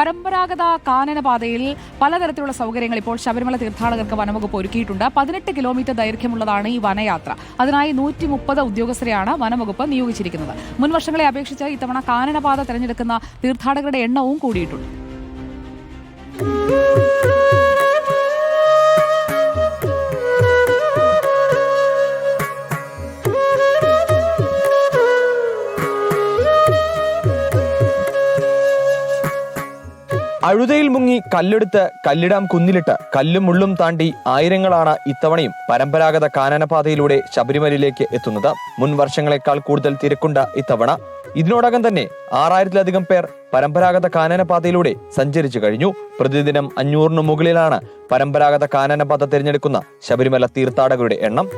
പരമ്പരാഗത കാനനപാതയിൽ പലതരത്തിലുള്ള സൗകര്യങ്ങൾ ഇപ്പോൾ ശബരിമല തീർത്ഥാടകർക്ക് വനവകുപ്പ് ഒരുക്കിയിട്ടുണ്ട്. പതിനെട്ട് കിലോമീറ്റർ ദൈർഘ്യമുള്ളതാണ് ഈ വനയാത്ര. അതിനായി നൂറ്റി മുപ്പത് ഉദ്യോഗസ്ഥരെയാണ് വനവകുപ്പ് നിയോഗിച്ചിരിക്കുന്നത്. മുൻ വർഷങ്ങളെ അപേക്ഷിച്ച് ഇത്തവണ കാനനപാത തിരഞ്ഞെടുക്കുന്ന തീർത്ഥാടകരുടെ എണ്ണവും കൂടിയിട്ടുണ്ട്. അഴുതയിൽ മുങ്ങി കല്ലെടുത്ത് കല്ലിടാം കുന്നിലിട്ട് കല്ലും മുള്ളും താണ്ടി ആയിരങ്ങളാണ് ഇത്തവണയും പരമ്പരാഗത കാനനപാതയിലൂടെ ശബരിമലയിലേക്ക് എത്തുന്നത്. മുൻ വർഷങ്ങളെക്കാൾ കൂടുതൽ തിരക്കുണ്ട ഇത്തവണ ഇതിനോടകം തന്നെ ആറായിരത്തിലധികം പേർ പരമ്പരാഗത കാനനപാതയിലൂടെ സഞ്ചരിച്ചു കഴിഞ്ഞു. പ്രതിദിനം അഞ്ഞൂറിന് മുകളിലാണ് പരമ്പരാഗത കാനനപാത തിരഞ്ഞെടുക്കുന്ന ശബരിമല തീർത്ഥാടകരുടെ എണ്ണം.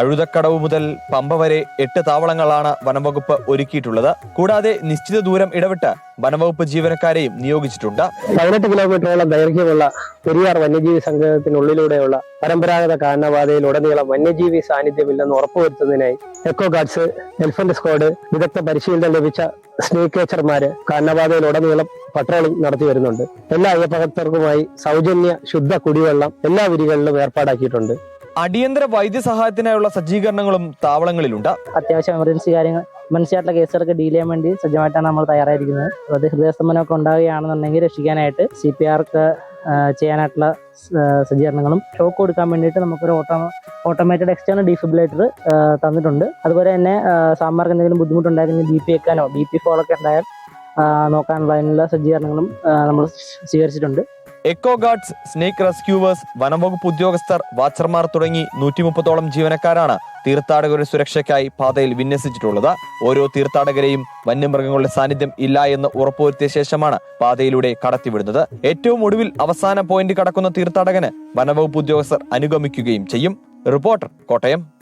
അഴുതക്കടവ് മുതൽ പമ്പ വരെ എട്ട് താവളങ്ങളാണ് വനംവകുപ്പ് ഒരുക്കിയിട്ടുള്ളത്. കൂടാതെ നിശ്ചിത ദൂരം ഇടവിട്ട് വനംവകുപ്പ് ജീവനക്കാരെയും നിയോഗിച്ചിട്ടുണ്ട്. പതിനെട്ട് കിലോമീറ്ററോളം ദൈർഘ്യമുള്ള പെരിയാർ വന്യജീവി സങ്കേതത്തിനുള്ളിലൂടെയുള്ള പരമ്പരാഗത കാരണപാതയിൽ ഉടനീളം വന്യജീവി സാന്നിധ്യമില്ലെന്ന് ഉറപ്പുവരുത്തുന്നതിനായി എക്കോ ഗാർഡ്സ് എലിഫന്റ് സ്ക്വാഡ് വിദഗ്ധ പരിശീലനം ലഭിച്ച സ്നേക് കേച്ചർമാര് കാനനപാതയിൽ ഉടനീളം പട്രോളിംഗ് നടത്തി വരുന്നുണ്ട്. എല്ലാ അയ്യപ്പഭക്തർക്കുമായി സൗജന്യ ശുദ്ധ കുടിവെള്ളം എല്ലാ വിരികളിലും ഏർപ്പാടാക്കിയിട്ടുണ്ട്. അടിയന്തര വൈദ്യസഹായത്തിനായുള്ള സജ്ജീകരണങ്ങളും താവളങ്ങളിലുണ്ട്. അത്യാവശ്യം എമർജൻസി കാര്യങ്ങൾ മനസ്സിലായിട്ടുള്ള കേസുകളൊക്കെ ഡീൽ ചെയ്യാൻ വേണ്ടി സജ്ജമായിട്ടാണ് നമ്മൾ തയ്യാറായിരിക്കുന്നത്. അത് ഹൃദയസ്തംഭനമൊക്കെ ഉണ്ടാവുകയാണെന്നുണ്ടെങ്കിൽ രക്ഷിക്കാനായിട്ട് സി പി ആർക്ക് ചെയ്യാനായിട്ടുള്ള സജ്ജീകരണങ്ങളും ഷോക്ക് കൊടുക്കാൻ വേണ്ടിയിട്ട് നമുക്കൊരു ഓട്ടോ ഓട്ടോമാറ്റഡ് എക്സ്റ്റേണൽ ഡീഫിബിലേറ്റർ തന്നിട്ടുണ്ട്. അതുപോലെ തന്നെ സാമ്മാർക്ക് എന്തെങ്കിലും ബുദ്ധിമുട്ടുണ്ടായിരുന്നെങ്കിൽ ബി പി വെക്കാനോ ബി പി ഫോളൊക്കെ ഉണ്ടായാൽ നോക്കാനുള്ള അതിനുള്ള സജ്ജീകരണങ്ങളും നമ്മൾ സ്വീകരിച്ചിട്ടുണ്ട്. എക്കോ ഗാർഡ്സ് സ്നേക്ക് റെസ്ക്യൂവേഴ്സ് വനംവകുപ്പ് ഉദ്യോഗസ്ഥർ വാച്ചർമാർ തുടങ്ങി നൂറ്റി മുപ്പതോളം ജീവനക്കാരാണ് തീർത്ഥാടകരുടെ സുരക്ഷയ്ക്കായി പാതയിൽ വിന്യസിച്ചിട്ടുള്ളത്. ഓരോ തീർത്ഥാടകരെയും വന്യമൃഗങ്ങളുടെ സാന്നിധ്യം ഇല്ല എന്ന് ഉറപ്പുവരുത്തിയ ശേഷമാണ് പാതയിലൂടെ കടത്തിവിടുന്നത്. ഏറ്റവും ഒടുവിൽ അവസാന പോയിന്റ് കടക്കുന്ന തീർത്ഥാടകന് വനംവകുപ്പ് ഉദ്യോഗസ്ഥർ അനുഗമിക്കുകയും ചെയ്യും. റിപ്പോർട്ടർ കോട്ടയം.